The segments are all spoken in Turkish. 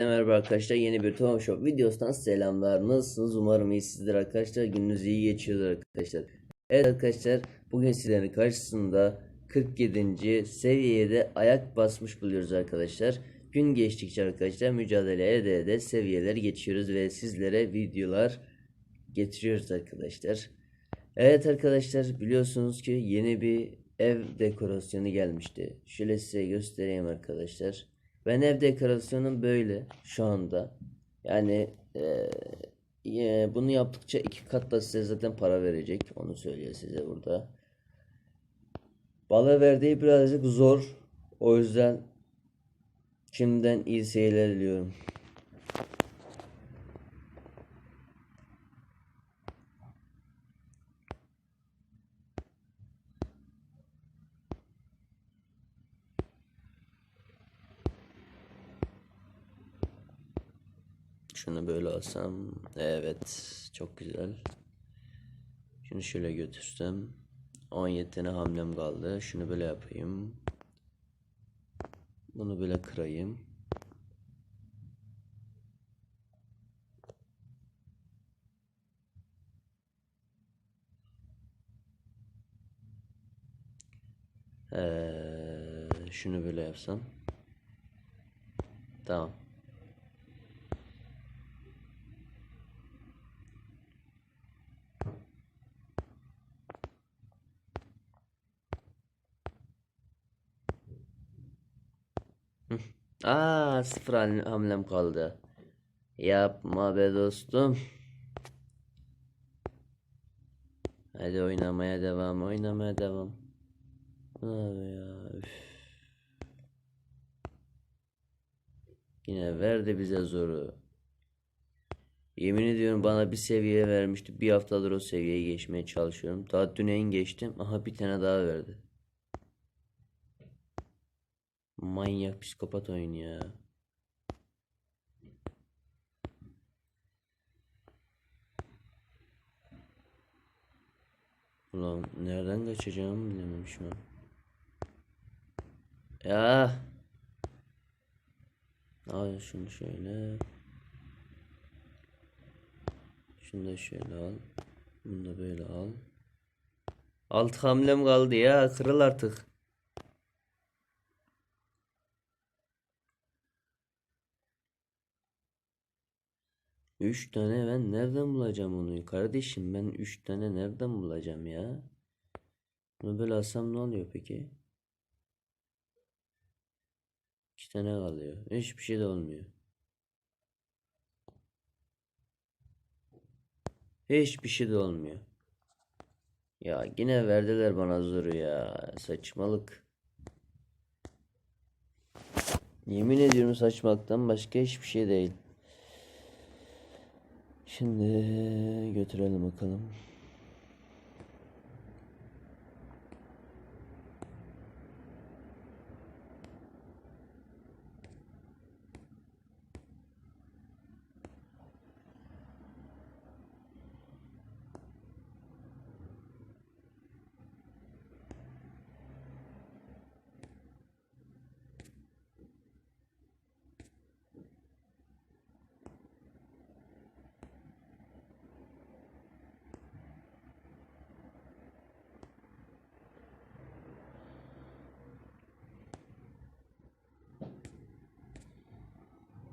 Merhaba arkadaşlar yeni bir Tom Shop videosundan selamlar. Nasılsınız? Umarım iyisizdir arkadaşlar. Gününüz iyi geçiyordur arkadaşlar. Evet arkadaşlar bugün sizlerin karşısında 47. seviyede ayak basmış buluyoruz arkadaşlar. Gün geçtikçe arkadaşlar mücadele ede ede seviyeleri geçiyoruz ve sizlere videolar getiriyoruz arkadaşlar. Evet arkadaşlar biliyorsunuz ki yeni bir ev dekorasyonu gelmişti. Şöyle size göstereyim arkadaşlar. Ben ev dekorasyonum böyle şu anda. Yani eee, e, bunu yaptıkça iki kat da size zaten para verecek. Onu söylüyor size burada. Bana verdiği birazcık zor. O yüzden şimdiden iyi seyirler diliyorum. Şunu böyle alsam. Evet. Çok güzel. Şunu şöyle götürsem. 17 tane hamlem kaldı. Şunu böyle yapayım. Bunu böyle kırayım. Ee, şunu böyle yapsam. Tamam. Aa sıfır hamle- hamlem kaldı. Yapma be dostum. Hadi oynamaya devam, oynamaya devam. Abi ya. üf. Yine verdi bize zoru. Yemin ediyorum bana bir seviye vermişti. Bir haftadır o seviyeye geçmeye çalışıyorum. Daha düneyin geçtim. Aha bir tane daha verdi. Manyak psikopat oyun ya. Ulan nereden kaçacağımı bilemedim şu an. Ya. Al şunu şöyle. Şunu da şöyle al. Bunu da böyle al. Alt hamlem kaldı ya. Kırıl artık. Üç tane ben nereden bulacağım onu? Kardeşim ben üç tane nereden bulacağım ya? Bunu böyle alsam ne oluyor peki? İki tane kalıyor. Hiçbir şey de olmuyor. Hiçbir şey de olmuyor. Ya yine verdiler bana zoru ya. Saçmalık. Yemin ediyorum saçmalıktan başka hiçbir şey değil. Şimdi götürelim bakalım.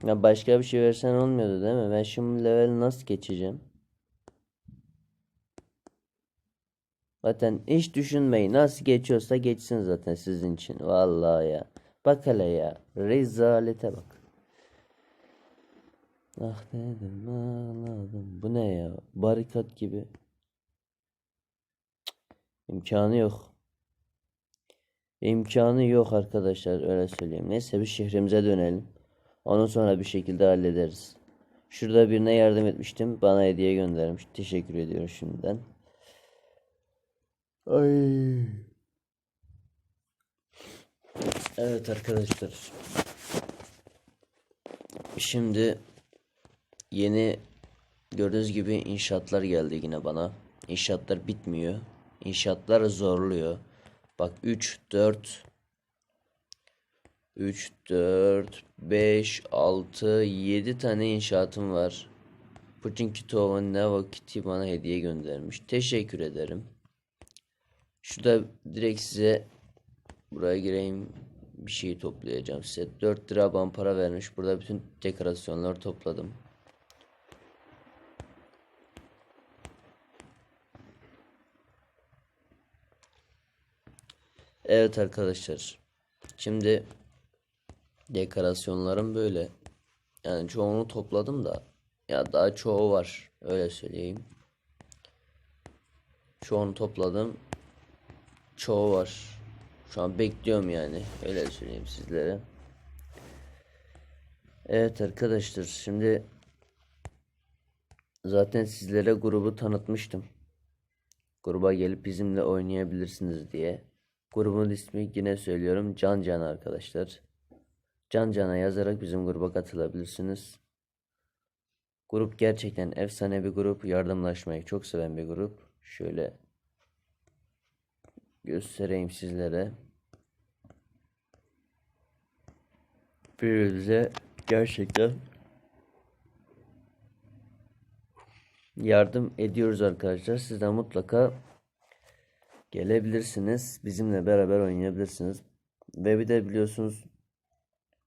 Ya başka bir şey versen olmuyordu değil mi? Ben şimdi level nasıl geçeceğim? Zaten hiç düşünmeyin. Nasıl geçiyorsa geçsin zaten sizin için. Vallahi ya. Bak hele ya. Rezalete bak. Ah dedim ağladım. Bu ne ya? Barikat gibi. Cık. İmkanı yok. İmkanı yok arkadaşlar öyle söyleyeyim. Neyse bir şehrimize dönelim. Ondan sonra bir şekilde hallederiz. Şurada birine yardım etmiştim. Bana hediye göndermiş. Teşekkür ediyorum şimdiden. Ay. Evet arkadaşlar. Şimdi yeni gördüğünüz gibi inşaatlar geldi yine bana. İnşaatlar bitmiyor. İnşaatlar zorluyor. Bak 3, 4, 3, 4, 5, 6, 7 tane inşaatım var. Puçinkitovo ne vakiti bana hediye göndermiş. Teşekkür ederim. Şurada direkt size buraya gireyim bir şey toplayacağım size. 4 lira bana para vermiş. Burada bütün dekorasyonları topladım. Evet arkadaşlar. Şimdi dekorasyonlarım böyle. Yani çoğunu topladım da ya daha çoğu var. Öyle söyleyeyim. Çoğunu topladım. Çoğu var. Şu an bekliyorum yani. Öyle söyleyeyim sizlere. Evet arkadaşlar şimdi zaten sizlere grubu tanıtmıştım. Gruba gelip bizimle oynayabilirsiniz diye. Grubun ismi yine söylüyorum Can Can arkadaşlar. Can Can'a yazarak bizim gruba katılabilirsiniz. Grup gerçekten efsane bir grup. Yardımlaşmayı çok seven bir grup. Şöyle göstereyim sizlere. Birbirimize gerçekten yardım ediyoruz arkadaşlar. Siz de mutlaka gelebilirsiniz. Bizimle beraber oynayabilirsiniz. Ve bir de biliyorsunuz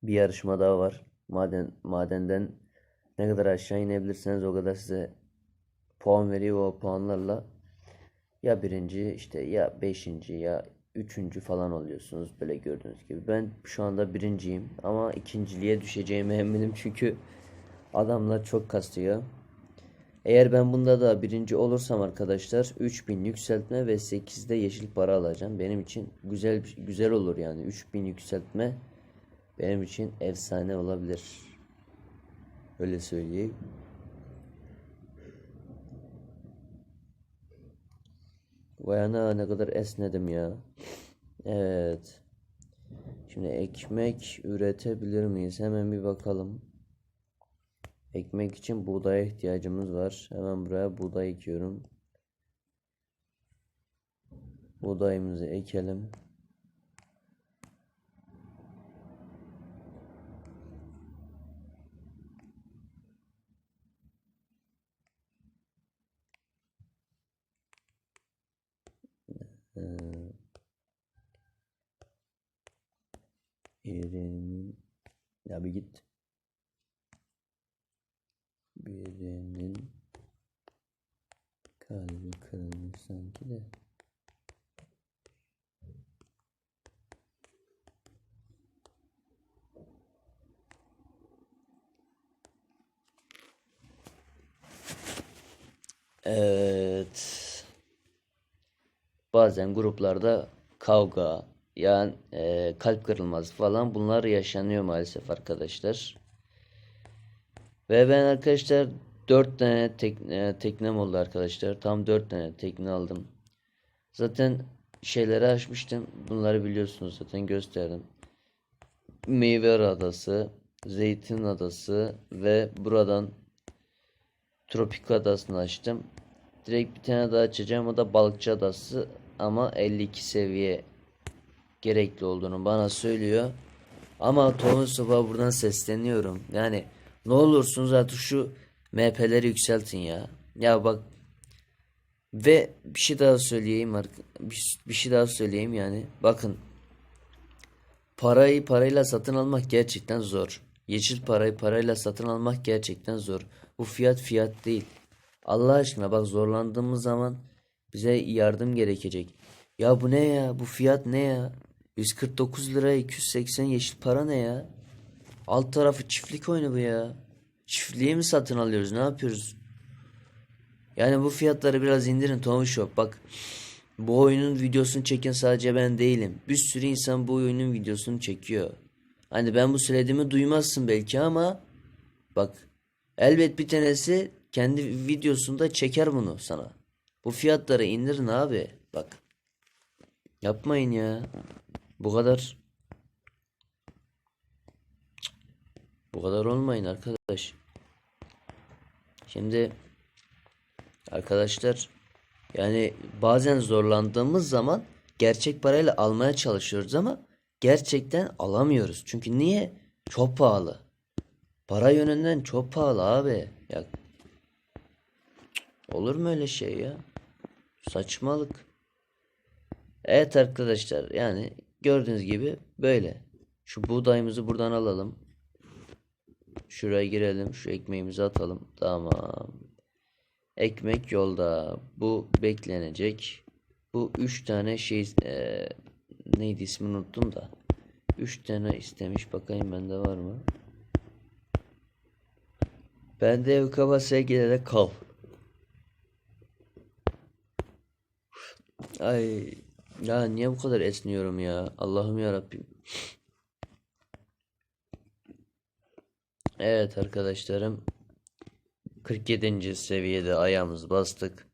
bir yarışma daha var. Maden madenden ne kadar aşağı inebilirseniz o kadar size puan veriyor. O puanlarla ya birinci işte ya beşinci ya üçüncü falan oluyorsunuz böyle gördüğünüz gibi. Ben şu anda birinciyim ama ikinciliğe düşeceğime eminim çünkü adamlar çok kastıyor. Eğer ben bunda da birinci olursam arkadaşlar 3000 yükseltme ve 8'de yeşil para alacağım. Benim için güzel güzel olur yani 3000 yükseltme benim için efsane olabilir. Öyle söyleyeyim. Vay ana ne kadar esnedim ya. Evet. Şimdi ekmek üretebilir miyiz? Hemen bir bakalım. Ekmek için buğdaya ihtiyacımız var. Hemen buraya buğday ekiyorum. Buğdayımızı ekelim. Ee, Birinin bir git. Birinin kalbi kırılmış sanki de. Evet. Bazen gruplarda kavga, yani e, kalp kırılması falan bunlar yaşanıyor maalesef arkadaşlar. Ve ben arkadaşlar 4 tane tek, e, teknem oldu arkadaşlar. Tam 4 tane tekne aldım. Zaten şeyleri açmıştım. Bunları biliyorsunuz zaten gösterdim. Meyve adası, Zeytin adası ve buradan Tropik adasını açtım. Direkt bir tane daha açacağım. O da Balıkçı adası ama 52 seviye gerekli olduğunu bana söylüyor. Ama Tohum Soba buradan sesleniyorum. Yani ne olursunuz artık şu MP'leri yükseltin ya. Ya bak ve bir şey daha söyleyeyim bir şey daha söyleyeyim yani. Bakın parayı parayla satın almak gerçekten zor. Yeşil parayı parayla satın almak gerçekten zor. Bu fiyat fiyat değil. Allah aşkına bak zorlandığımız zaman bize yardım gerekecek. Ya bu ne ya? Bu fiyat ne ya? 149 lira 280 yeşil para ne ya? Alt tarafı çiftlik oyunu bu ya. Çiftliği mi satın alıyoruz? Ne yapıyoruz? Yani bu fiyatları biraz indirin Tom Shop. Bak bu oyunun videosunu çeken sadece ben değilim. Bir sürü insan bu oyunun videosunu çekiyor. Hani ben bu söylediğimi duymazsın belki ama bak elbet bir tanesi kendi videosunda çeker bunu sana. Bu fiyatları indirin abi. Bak. Yapmayın ya. Bu kadar. Bu kadar olmayın arkadaş. Şimdi arkadaşlar yani bazen zorlandığımız zaman gerçek parayla almaya çalışıyoruz ama gerçekten alamıyoruz. Çünkü niye? Çok pahalı. Para yönünden çok pahalı abi. Ya olur mu öyle şey ya? Saçmalık. Evet arkadaşlar yani gördüğünüz gibi böyle. Şu buğdayımızı buradan alalım. Şuraya girelim. Şu ekmeğimizi atalım. Tamam. Ekmek yolda. Bu beklenecek. Bu üç tane şey eee, neydi ismini unuttum da. Üç tane istemiş. Bakayım bende var mı? Bende ev kabasaya giderek kal. Ay ya niye bu kadar esniyorum ya? Allah'ım ya Rabbim. Evet arkadaşlarım 47. seviyede ayağımız bastık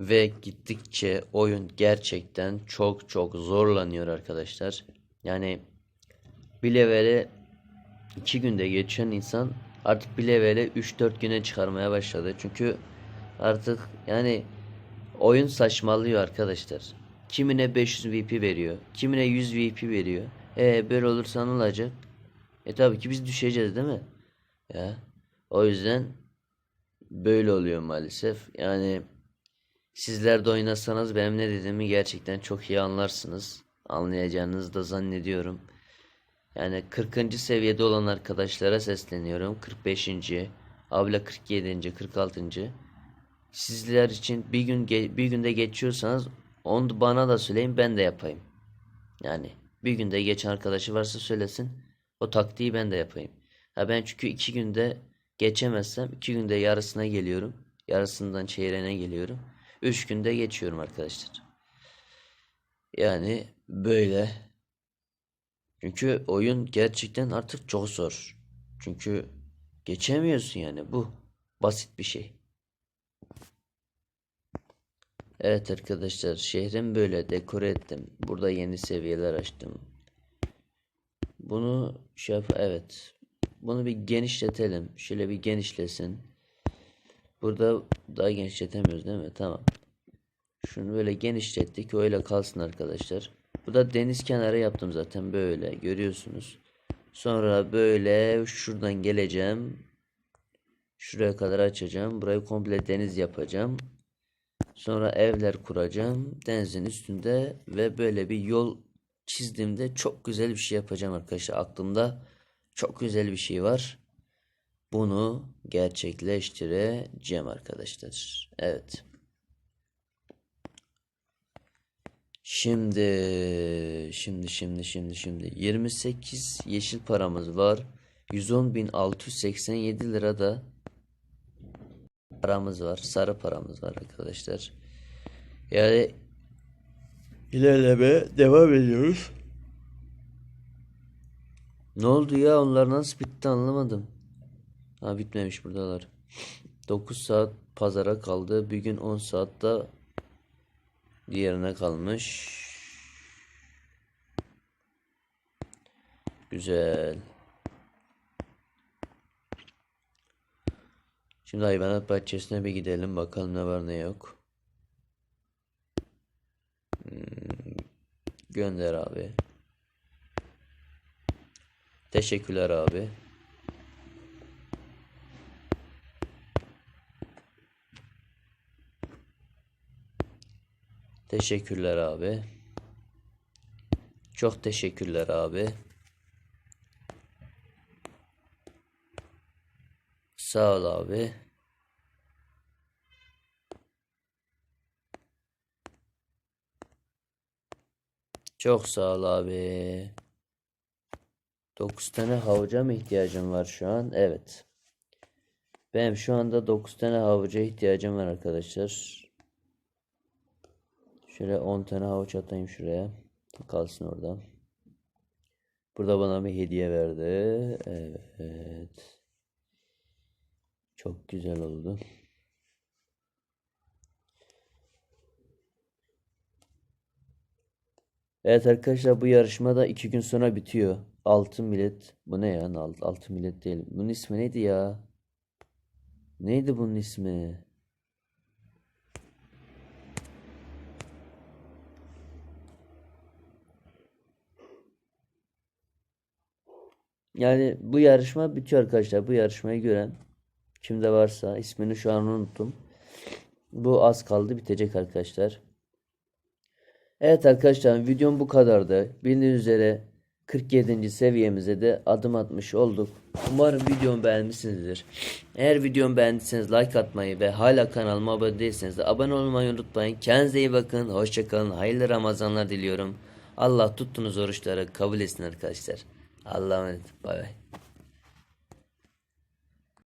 ve gittikçe oyun gerçekten çok çok zorlanıyor arkadaşlar. Yani bir levele 2 günde geçen insan artık bir levele 3-4 güne çıkarmaya başladı. Çünkü artık yani oyun saçmalıyor arkadaşlar. Kimine 500 VP veriyor, kimine 100 VP veriyor. E böyle olursa ne olacak? E tabii ki biz düşeceğiz değil mi? Ya o yüzden böyle oluyor maalesef. Yani sizler de oynasanız benim ne dediğimi gerçekten çok iyi anlarsınız. Anlayacağınızı da zannediyorum. Yani 40. seviyede olan arkadaşlara sesleniyorum. 45. abla 47. 46. Sizler için bir gün bir günde geçiyorsanız onu bana da söyleyin ben de yapayım. Yani bir günde geçen arkadaşı varsa söylesin. O taktiği ben de yapayım. Ha ben çünkü iki günde geçemezsem iki günde yarısına geliyorum. Yarısından çeyreğine geliyorum. Üç günde geçiyorum arkadaşlar. Yani böyle. Çünkü oyun gerçekten artık çok zor. Çünkü geçemiyorsun yani bu. Basit bir şey. Evet arkadaşlar şehrim böyle dekore ettim. Burada yeni seviyeler açtım. Bunu şey yap evet. Bunu bir genişletelim. Şöyle bir genişlesin. Burada daha genişletemiyoruz değil mi? Tamam. Şunu böyle genişlettik. Öyle kalsın arkadaşlar. Bu da deniz kenarı yaptım zaten böyle. Görüyorsunuz. Sonra böyle şuradan geleceğim. Şuraya kadar açacağım. Burayı komple deniz yapacağım. Sonra evler kuracağım denizin üstünde ve böyle bir yol çizdiğimde çok güzel bir şey yapacağım arkadaşlar. Aklımda çok güzel bir şey var. Bunu gerçekleştireceğim arkadaşlar. Evet. Şimdi şimdi şimdi şimdi şimdi 28 yeşil paramız var. 110.687 lira da paramız var. Sarı paramız var arkadaşlar. Yani ilerleme devam ediyoruz. Ne oldu ya? Onlar nasıl bitti anlamadım. Ha bitmemiş buradalar. 9 saat pazara kaldı. Bir gün 10 saat da diğerine kalmış. Güzel. Şimdi hayvanat bahçesine bir gidelim bakalım ne var ne yok. Hmm, Gönder abi. Teşekkürler abi. Teşekkürler abi. Çok teşekkürler abi. Sağ ol abi. Çok sağ ol abi. 9 tane havuca mı ihtiyacım var şu an? Evet. Benim şu anda 9 tane havuca ihtiyacım var arkadaşlar. Şöyle 10 tane havuç atayım şuraya. Kalsın orada. Burada bana bir hediye verdi. Evet. Çok güzel oldu. Evet arkadaşlar bu yarışma da 2 gün sonra bitiyor. Altın millet. Bu ne ya? Alt, altın millet değil. Bunun ismi neydi ya? Neydi bunun ismi? Yani bu yarışma bitiyor arkadaşlar. Bu yarışmayı gören kimde varsa ismini şu an unuttum. Bu az kaldı bitecek arkadaşlar. Evet arkadaşlar videom bu kadardı. Bildiğiniz üzere 47. seviyemize de adım atmış olduk. Umarım videomu beğenmişsinizdir. Eğer videomu beğendiyseniz like atmayı ve hala kanalıma abone değilseniz de abone olmayı unutmayın. Kendinize iyi bakın. Hoşçakalın. Hayırlı Ramazanlar diliyorum. Allah tuttuğunuz oruçları kabul etsin arkadaşlar. Allah'a emanet. Bay bay.